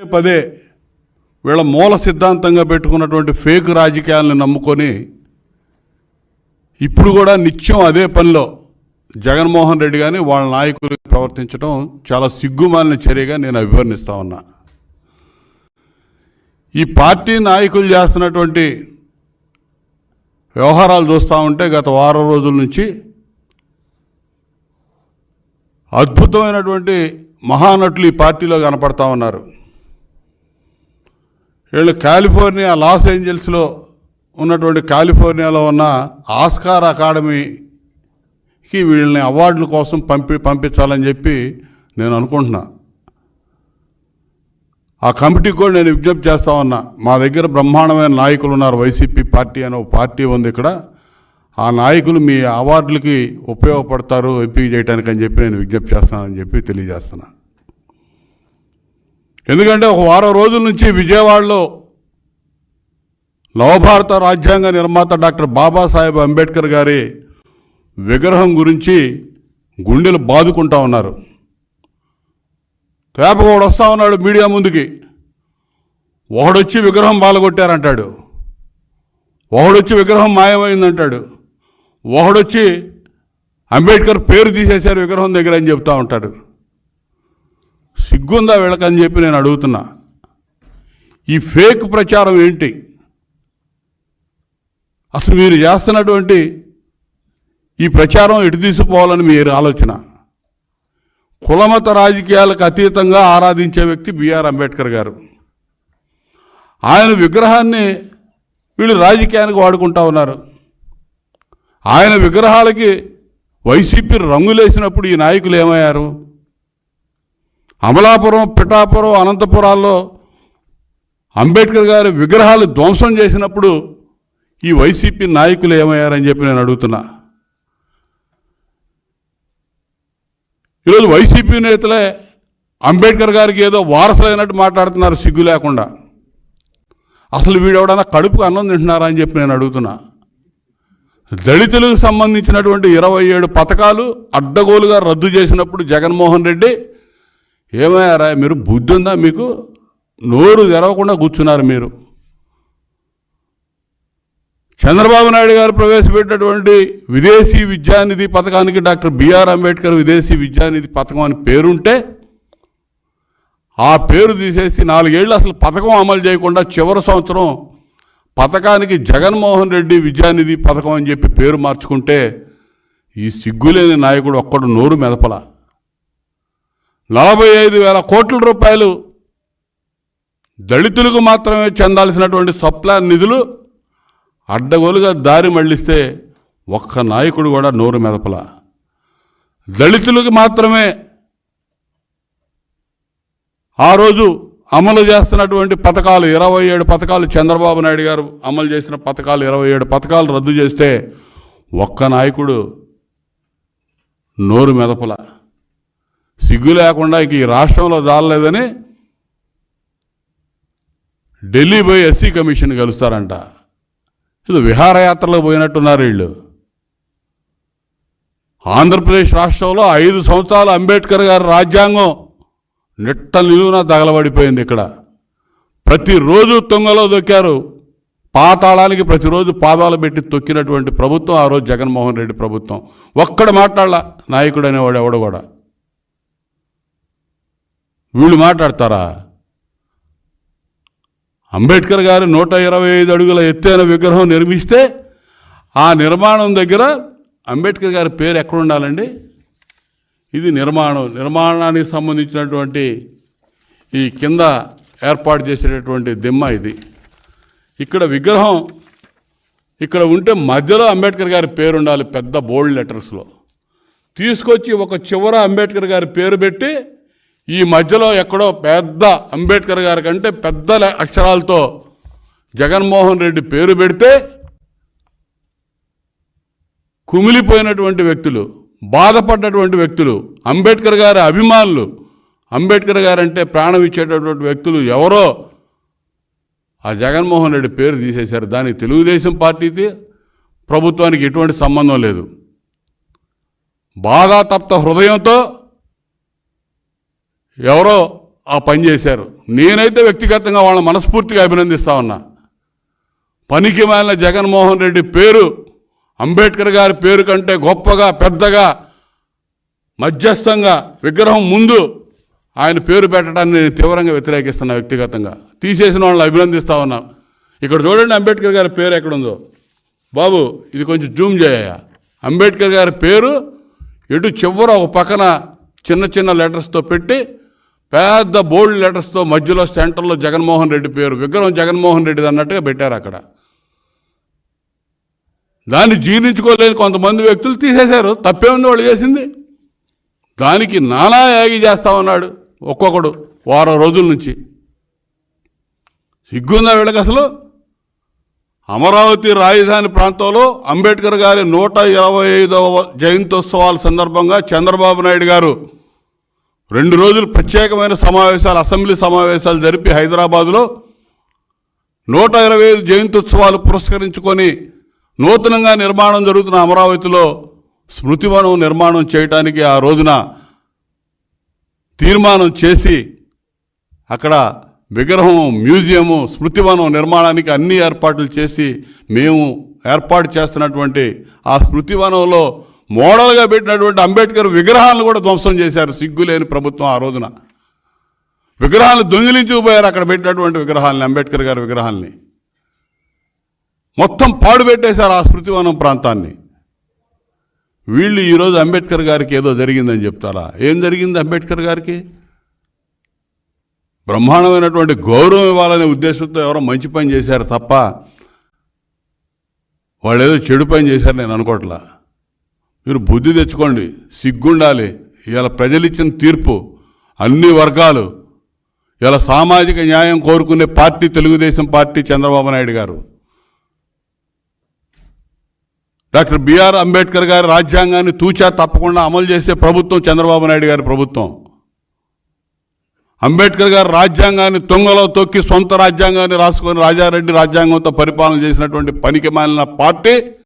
పదే వీళ్ళ మూల సిద్ధాంతంగా పెట్టుకున్నటువంటి ఫేక్ రాజకీయాలను నమ్ముకొని ఇప్పుడు కూడా నిత్యం అదే పనిలో జగన్మోహన్ రెడ్డి కానీ వాళ్ళ నాయకులు ప్రవర్తించడం చాలా సిగ్గుమాలిన చర్యగా నేను అభివర్ణిస్తా ఉన్నా. ఈ పార్టీ నాయకులు చేస్తున్నటువంటి వ్యవహారాలు చూస్తూ ఉంటే గత వారం రోజుల నుంచి అద్భుతమైనటువంటి మహానటులు ఈ పార్టీలో కనపడతా ఉన్నారు. వీళ్ళు కాలిఫోర్నియా లాస్ ఏంజల్స్లో ఉన్నటువంటి కాలిఫోర్నియాలో ఉన్న ఆస్కార్ అకాడమీకి వీళ్ళని అవార్డుల కోసం పంపి పంపించాలని చెప్పి నేను అనుకుంటున్నా. ఆ కమిటీకి కూడా నేను విజ్ఞప్తి చేస్తా ఉన్నా. మా దగ్గర బ్రహ్మాండమైన నాయకులు ఉన్నారు. వైసీపీ పార్టీ అనే ఒక పార్టీ ఉంది ఇక్కడ. ఆ నాయకులు మీ అవార్డులకి ఉపయోగపడతారు ఎంపిక చేయడానికి అని చెప్పి నేను విజ్ఞప్తి చేస్తానని చెప్పి తెలియజేస్తున్నా. ఎందుకంటే ఒక వారం రోజుల నుంచి విజయవాడలో నవభారత రాజ్యాంగ నిర్మాత డాక్టర్ బాబాసాహెబ్ అంబేద్కర్ గారి విగ్రహం గురించి గుండెలు బాదుకుంటా ఉన్నారు. తేపకోడు వస్తా ఉన్నాడు మీడియా ముందుకి. ఒకడొచ్చి విగ్రహం బాలగొట్టారంటాడు. ఒకడొచ్చి విగ్రహం మాయమైందంటాడు. ఒకడొచ్చి అంబేద్కర్ పేరు తీసేశారు విగ్రహం దగ్గర అని చెప్తా ఉంటాడు. సిగ్గుందా వీళ్ళకని చెప్పి నేను అడుగుతున్నా. ఈ ఫేక్ ప్రచారం ఏంటి? అసలు మీరు చేస్తున్నటువంటి ఈ ప్రచారం ఎటు తీసుకుపోవాలని మీరు ఆలోచన? కులమత రాజకీయాలకు అతీతంగా ఆరాధించే వ్యక్తి బిఆర్ అంబేద్కర్ గారు. ఆయన విగ్రహాన్ని వీళ్ళు రాజకీయానికి వాడుకుంటా ఉన్నారు. ఆయన విగ్రహాలకి వైసీపీ రంగులేసినప్పుడు ఈ నాయకులు ఏమయ్యారు? అమలాపురం పిఠాపురం అనంతపురాల్లో అంబేద్కర్ గారి విగ్రహాలు ధ్వంసం చేసినప్పుడు ఈ వైసీపీ నాయకులు ఏమయ్యారని చెప్పి నేను అడుగుతున్నా. ఈరోజు వైసీపీ నేతలే అంబేద్కర్ గారికి ఏదో వారసులైనట్టు మాట్లాడుతున్నారు సిగ్గు లేకుండా. అసలు వీడెవడన్నా కడుపుకు అన్నం తింటున్నారా అని చెప్పి నేను అడుగుతున్నా. దళితులకు సంబంధించినటువంటి ఇరవై ఏడు పథకాలు అడ్డగోలుగా రద్దు చేసినప్పుడు జగన్మోహన్ రెడ్డి ఏమయ్యారా? మీరు బుద్ధి ఉందా మీకు? నోరు తెరవకుండా కూర్చున్నారు మీరు. చంద్రబాబు నాయుడు గారు ప్రవేశపెట్టినటువంటి విదేశీ విద్యానిధి పథకానికి డాక్టర్ బిఆర్ అంబేద్కర్ విదేశీ విద్యానిధి పథకం అని పేరుంటే ఆ పేరు తీసేసి నాలుగేళ్ళు అసలు పథకం అమలు చేయకుండా చివరి సంవత్సరం పథకానికి జగన్మోహన్ రెడ్డి విద్యానిధి పథకం అని చెప్పి పేరు మార్చుకుంటే ఈ సిగ్గులేని నాయకుడు ఒక్కడు నోరు మెదపల. నలభై ఐదు వేల కోట్ల రూపాయలు దళితులకు మాత్రమే చెందాల్సినటువంటి సప్లాన్ నిధులు అడ్డగోలుగా దారి మళ్ళిస్తే ఒక్క నాయకుడు కూడా నోరు మెదపల. దళితులకు మాత్రమే ఆ రోజు అమలు చేస్తున్నటువంటి పథకాలు ఇరవై ఏడు పథకాలు చంద్రబాబు నాయుడు గారు అమలు చేసిన పథకాలు ఇరవై ఏడు పథకాలు రద్దు చేస్తే ఒక్క నాయకుడు నోరు మెదపల. సిగ్గు లేకుండా ఇంక ఈ రాష్ట్రంలో దాలలేదని ఢిల్లీ పోయి ఎస్సీ కమిషన్ కలుస్తారంట ఇది విహారయాత్రలో పోయినట్టున్నారు వీళ్ళు. ఆంధ్రప్రదేశ్ రాష్ట్రంలో ఐదు సంవత్సరాలు అంబేద్కర్ గారి రాజ్యాంగం నిట్ట నిలువున తగలబడిపోయింది ఇక్కడ. ప్రతిరోజు తొంగలో దొక్కారు. పాతాళానికి ప్రతిరోజు పాదాలు పెట్టి తొక్కినటువంటి ప్రభుత్వం ఆ రోజు జగన్మోహన్ రెడ్డి ప్రభుత్వం. ఒక్కడ మాట్లాడాల నాయకుడు అనేవాడు ఎవడు కూడా. వీళ్ళు మాట్లాడతారా? అంబేద్కర్ గారు నూట ఇరవై ఐదు అడుగుల ఎత్తైన విగ్రహం నిర్మిస్తే ఆ నిర్మాణం దగ్గర అంబేద్కర్ గారి పేరు ఎక్కడ ఉండాలండి ఇది నిర్మాణం. నిర్మాణానికి సంబంధించినటువంటి ఈ కింద ఏర్పాటు చేసేటటువంటి దిమ్మ ఇది. ఇక్కడ విగ్రహం ఇక్కడ ఉంటే మధ్యలో అంబేద్కర్ గారి పేరు ఉండాలి పెద్ద బోల్డ్ లెటర్స్లో. తీసుకొచ్చి ఒక చివర అంబేద్కర్ గారి పేరు పెట్టి ఈ మధ్యలో ఎక్కడో పెద్ద అంబేద్కర్ గారి కంటే పెద్ద అక్షరాలతో జగన్మోహన్ రెడ్డి పేరు పెడితే కుమిలిపోయినటువంటి వ్యక్తులు బాధపడ్డటువంటి వ్యక్తులు అంబేద్కర్ గారి అభిమానులు అంబేద్కర్ గారంటే ప్రాణం ఇచ్చేటటువంటి వ్యక్తులు ఎవరో ఆ జగన్మోహన్ రెడ్డి పేరు తీసేశారు. దానికి తెలుగుదేశం పార్టీకి ప్రభుత్వానికి ఎటువంటి సంబంధం లేదు. బాధాతప్త హృదయంతో ఎవరో ఆ పని చేశారు. నేనైతే వ్యక్తిగతంగా వాళ్ళని మనస్ఫూర్తిగా అభినందిస్తా ఉన్నా. పనికి మాలిన జగన్మోహన్ రెడ్డి పేరు అంబేద్కర్ గారి పేరు కంటే గొప్పగా పెద్దగా మధ్యస్థంగా విగ్రహం ముందు ఆయన పేరు పెట్టడాన్ని నేను తీవ్రంగా వ్యతిరేకిస్తున్నా వ్యక్తిగతంగా. తీసేసిన వాళ్ళని అభినందిస్తా ఉన్నా. ఇక్కడ చూడండి అంబేద్కర్ గారి పేరు ఎక్కడుందో. బాబు ఇది కొంచెం జూమ్ చేయ అంబేద్కర్ గారి పేరు ఎటు చివర ఒక పక్కన చిన్న చిన్న లెటర్స్తో పెట్టి పెద్ద బోల్డ్ లెటర్స్తో మధ్యలో సెంటర్లో జగన్మోహన్ రెడ్డి పేరు విగ్రహం జగన్మోహన్ రెడ్డిది అన్నట్టుగా పెట్టారు అక్కడ. దాన్ని జీర్ణించుకోలేని కొంతమంది వ్యక్తులు తీసేశారు. తప్పే వాళ్ళు చేసింది. దానికి నానా యాగి చేస్తా ఉన్నాడు ఒక్కొక్కడు వారం రోజుల నుంచి. సిగ్గుందా వీళ్ళకి అసలు? అమరావతి రాజధాని ప్రాంతంలో అంబేద్కర్ గారి నూట ఇరవై ఐదవ జయంత్యోత్సవాల సందర్భంగా చంద్రబాబు నాయుడు గారు రెండు రోజులు ప్రత్యేకమైన సమావేశాలు అసెంబ్లీ సమావేశాలు జరిపి హైదరాబాదులో నూట ఇరవై ఐదు జయంత్యుత్సవాలు పురస్కరించుకొని నూతనంగా నిర్మాణం జరుగుతున్న అమరావతిలో స్మృతివనం నిర్మాణం చేయటానికి ఆ రోజున తీర్మానం చేసి అక్కడ విగ్రహం మ్యూజియము స్మృతివనం నిర్మాణానికి అన్ని ఏర్పాట్లు చేసి మేము ఏర్పాటు చేస్తున్నటువంటి ఆ స్మృతివనంలో మోడల్గా పెట్టినటువంటి అంబేద్కర్ విగ్రహాలను కూడా ధ్వంసం చేశారు. సిగ్గులేని ప్రభుత్వం ఆ రోజున. విగ్రహాలను దొంగిలించుకుపోయారు అక్కడ పెట్టినటువంటి విగ్రహాలని అంబేద్కర్ గారి విగ్రహాలని. మొత్తం పాడు పెట్టేశారు ఆ స్మృతివనం ప్రాంతాన్ని. వీళ్ళు ఈరోజు అంబేద్కర్ గారికి ఏదో జరిగిందని చెప్తారా? ఏం జరిగింది అంబేద్కర్ గారికి? బ్రహ్మాండమైనటువంటి గౌరవం ఇవ్వాలనే ఉద్దేశంతో ఎవరో మంచి పని చేశారు తప్ప వాళ్ళు ఏదో చెడు పని చేశారు నేను అనుకోవట్లా. మీరు బుద్ధి తెచ్చుకోండి సిగ్గుండాలి. ఇలా ప్రజలిచ్చిన తీర్పు అన్ని వర్గాలు. ఇలా సామాజిక న్యాయం కోరుకునే పార్టీ తెలుగుదేశం పార్టీ చంద్రబాబు నాయుడు గారు. డాక్టర్ బిఆర్ అంబేద్కర్ గారి రాజ్యాంగాన్ని తూచా తప్పకుండా అమలు చేసే ప్రభుత్వం చంద్రబాబు నాయుడు గారి ప్రభుత్వం. అంబేద్కర్ గారు రాజ్యాంగాన్ని తొంగలో తొక్కి సొంత రాజ్యాంగాన్ని రాసుకొని రాజారెడ్డి రాజ్యాంగంతో పరిపాలన చేసినటువంటి పనికి మాలిన పార్టీ